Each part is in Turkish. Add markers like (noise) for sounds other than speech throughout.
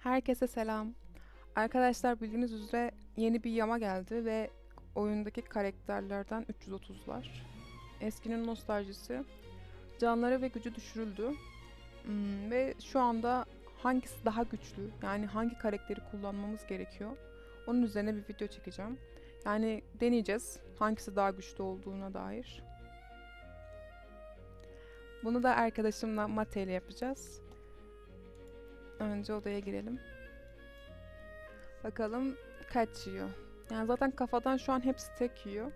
Herkese selam. Arkadaşlar bildiğiniz üzere yeni bir yama geldi ve oyundaki karakterlerden 330'lar. Eskinin nostaljisi. Canları ve gücü düşürüldü. Hmm, ve şu anda hangisi daha güçlü, yani hangi karakteri kullanmamız gerekiyor? Onun üzerine bir video çekeceğim. Yani deneyeceğiz hangisi daha güçlü olduğuna dair. Bunu da arkadaşımla Mate ile yapacağız. Önce odaya girelim. Bakalım kaç yiyor. Yani zaten kafadan şu an hepsi tek yiyor.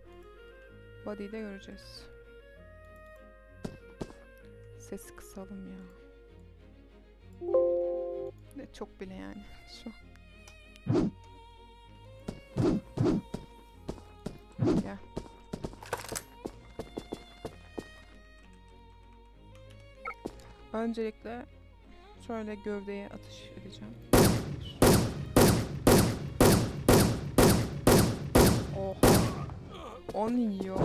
Body'yi de göreceğiz. Sesi kısalım ya. Ne çok bile yani şu. Gel. Öncelikle şöyle gövdeye atış edeceğim. Oha. 10 yiyor.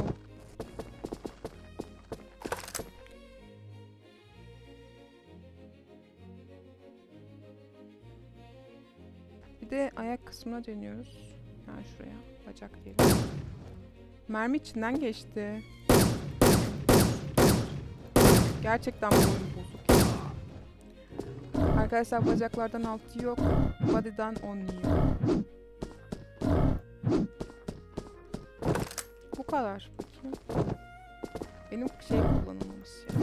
Bir de ayak kısmına deniyoruz. Yani şuraya bacak diyelim. Mermi içinden geçti. Gerçekten bu. Arkadaşlar bacaklardan altı yok. Body'den 10 yiyor. Bu kadar. Bakayım. Benim şey kullanılmamış ya.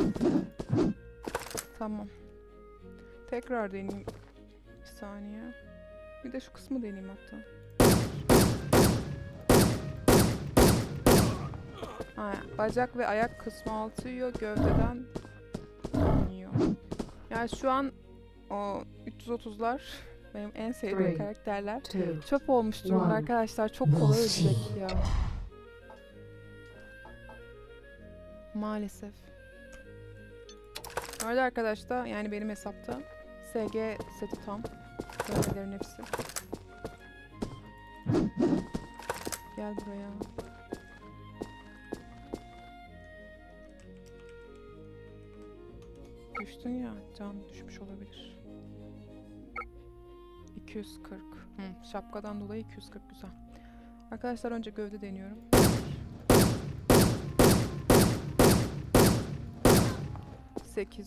Tamam. Tekrar deneyeyim. Bir saniye. Bir de şu kısmı deneyeyim hatta. Ha, bacak ve ayak kısmı altı yiyor. Gövdeden 10 yiyor. Yani şu an o 330'lar (laughs) benim en sevdiğim Three, karakterler. two, Çöp olmuş durumda one. arkadaşlar. Çok kolay ölecek ya. Maalesef. Arada arkadaşlar yani benim hesapta SG seti tam. Bölmelerin hepsi. Gel buraya. Düştün ya can düşmüş olabilir. 240. Hı, şapkadan dolayı 240 güzel. Arkadaşlar önce gövde deniyorum. Sekiz.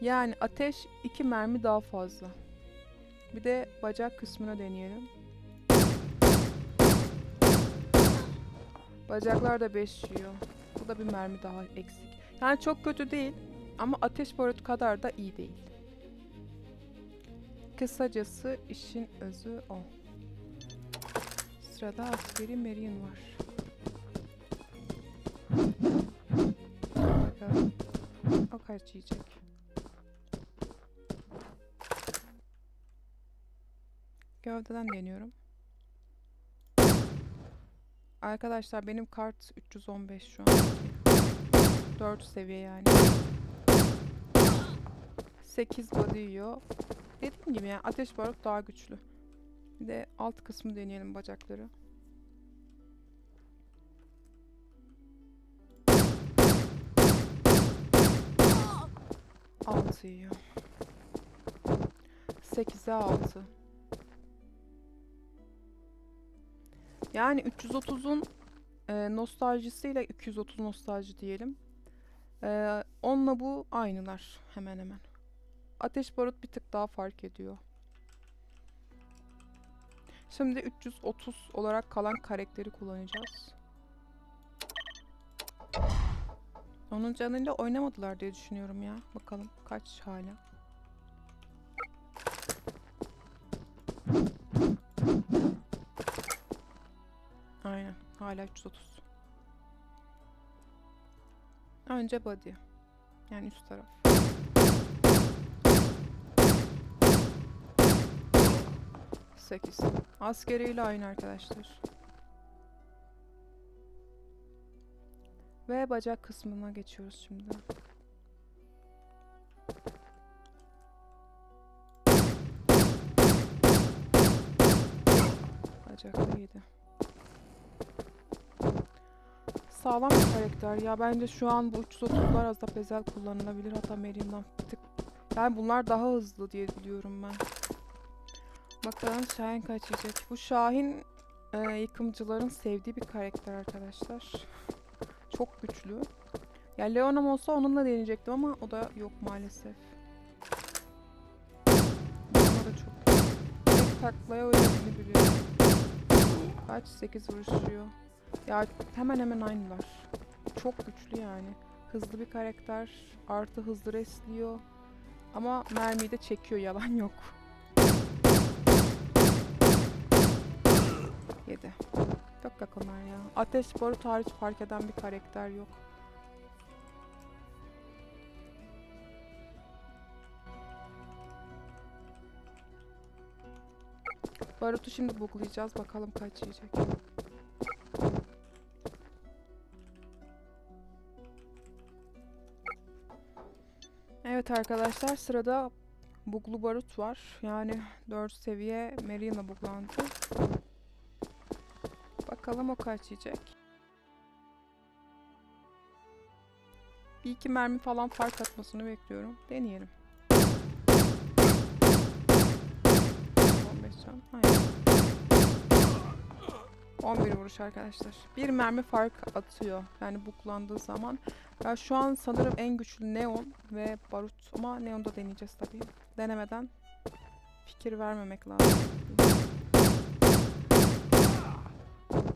Yani ateş iki mermi daha fazla. Bir de bacak kısmına deneyelim. Bacaklar da 5 yiyor. Bu da bir mermi daha eksik. Yani çok kötü değil ama ateş barutu kadar da iyi değil. Kısacası işin özü o. Sırada askeri Marion var. O kaç yiyecek? Gövdeden deniyorum. Arkadaşlar benim kart 315 şu an. 4 seviye yani. 8 body yiyor. Dediğim gibi yani ateş barut daha güçlü. Bir de alt kısmı deneyelim bacakları. Altı yiyor. 8'e 6. Yani 330'un e, nostaljisiyle 230 nostalji diyelim. E, onunla bu aynılar hemen hemen. Ateş barut bir tık daha fark ediyor. Şimdi 330 olarak kalan karakteri kullanacağız. Onun canıyla oynamadılar diye düşünüyorum ya. Bakalım kaç hala. Hala 330. Önce body. Yani üst taraf. Sekiz. Askeriyle aynı arkadaşlar. Ve bacak kısmına geçiyoruz şimdi. Bacakta 7. sağlam bir karakter ya. Bence şu an bu 330'lar Azap Ezel kullanılabilir. Hatta Meriam'dan tık. Ben bunlar daha hızlı diye biliyorum ben. Bakalım Şahin kaç yiyecek. Bu Şahin e, yıkımcıların sevdiği bir karakter arkadaşlar. Çok güçlü. Ya Leonam olsa onunla deneyecektim ama o da yok maalesef. Bunlar da çok. Tek taklaya oynadığını biliyorum. Kaç? 8 vuruşuyor. Ya hemen hemen aynılar. Çok güçlü yani. Hızlı bir karakter. Artı hızlı resliyor. Ama mermiyi de çekiyor yalan yok. 7. Çok yakınlar ya. Ateş barut hariç fark eden bir karakter yok. Barut'u şimdi buglayacağız. Bakalım kaç yiyecek. Evet arkadaşlar sırada buglu barut var. Yani 4 seviye Marina buglandı. Bakalım o kaç yiyecek. Bir iki mermi falan fark atmasını bekliyorum. Deneyelim. 15 can. Hayır. 11 vuruş arkadaşlar. Bir mermi fark atıyor. Yani buklandığı zaman. Ya şu an sanırım en güçlü Neon ve Barut ama Neon'da deneyeceğiz tabii. Denemeden fikir vermemek lazım.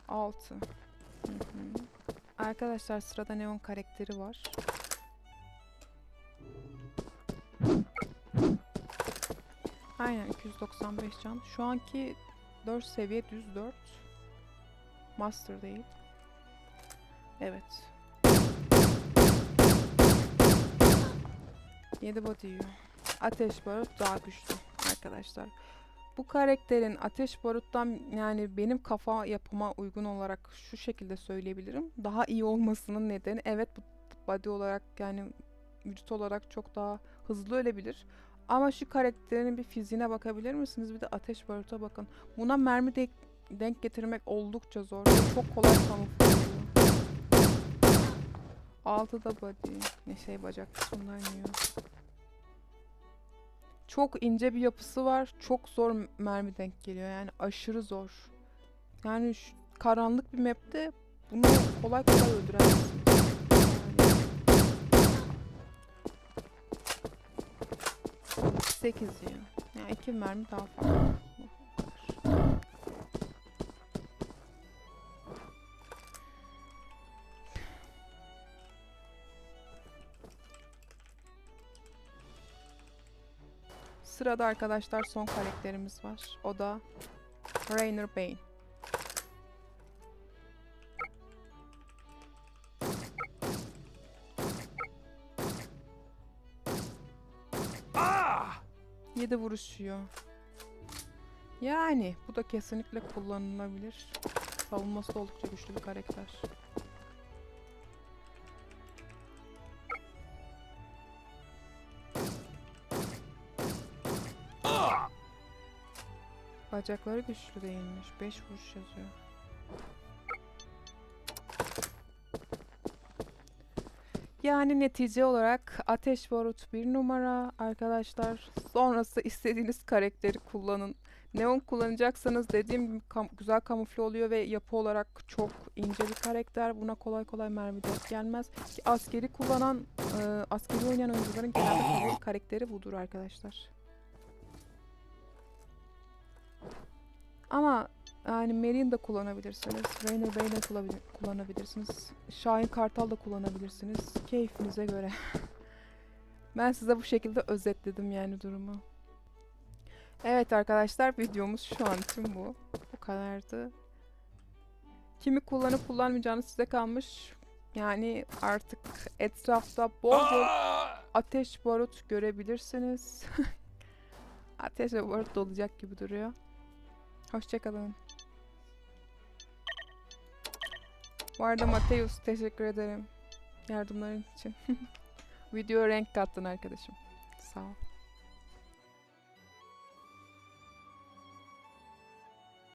6. Arkadaşlar sırada Neon karakteri var. Aynen 295 can. Şu anki 4 seviye düz 4. Master değil. Evet. 7 body yiyor. Ateş barut daha güçlü arkadaşlar. Bu karakterin ateş baruttan yani benim kafa yapıma uygun olarak şu şekilde söyleyebilirim. Daha iyi olmasının nedeni evet bu body olarak yani vücut olarak çok daha hızlı ölebilir. Ama şu karakterin bir fiziğine bakabilir misiniz? Bir de ateş baruta bakın. Buna mermi denk, denk getirmek oldukça zor. Çok kolay kamufle oluyor. 6'da body. Ne şey bacak kısmından yiyor. Çok ince bir yapısı var. Çok zor mermi denk geliyor. Yani aşırı zor. Yani şu karanlık bir map'te bunu kolay kolay öldüremezsiniz. Yani 8 yiyor. Yani iki mermi daha fazla. Sırada arkadaşlar son karakterimiz var. O da Rainer Bane. Yedi vuruşuyor. Yani bu da kesinlikle kullanılabilir. Savunması oldukça güçlü bir karakter. Bacakları güçlü değilmiş. 5 vuruş yazıyor. Yani netice olarak Ateş Barut bir numara arkadaşlar. Sonrası istediğiniz karakteri kullanın. Neon kullanacaksanız dediğim gibi kam- güzel kamufle oluyor ve yapı olarak çok ince bir karakter. Buna kolay kolay mermi denk gelmez. Ki askeri kullanan, e, askeri oynayan oyuncuların genelde karakteri budur arkadaşlar. Ama yani Marine de kullanabilirsiniz. Rainer Bey de kullanabilirsiniz. Şahin Kartal da kullanabilirsiniz. Keyfinize göre. (laughs) ben size bu şekilde özetledim yani durumu. Evet arkadaşlar videomuz şu an için bu. Bu kadardı. Kimi kullanıp kullanmayacağınız size kalmış. Yani artık etrafta bol bol ateş barut görebilirsiniz. (laughs) ateş ve barut dolacak gibi duruyor. Hoşçakalın. Bu arada Mateus teşekkür ederim yardımların için. (laughs) Videoya renk kattın arkadaşım. Sağ ol.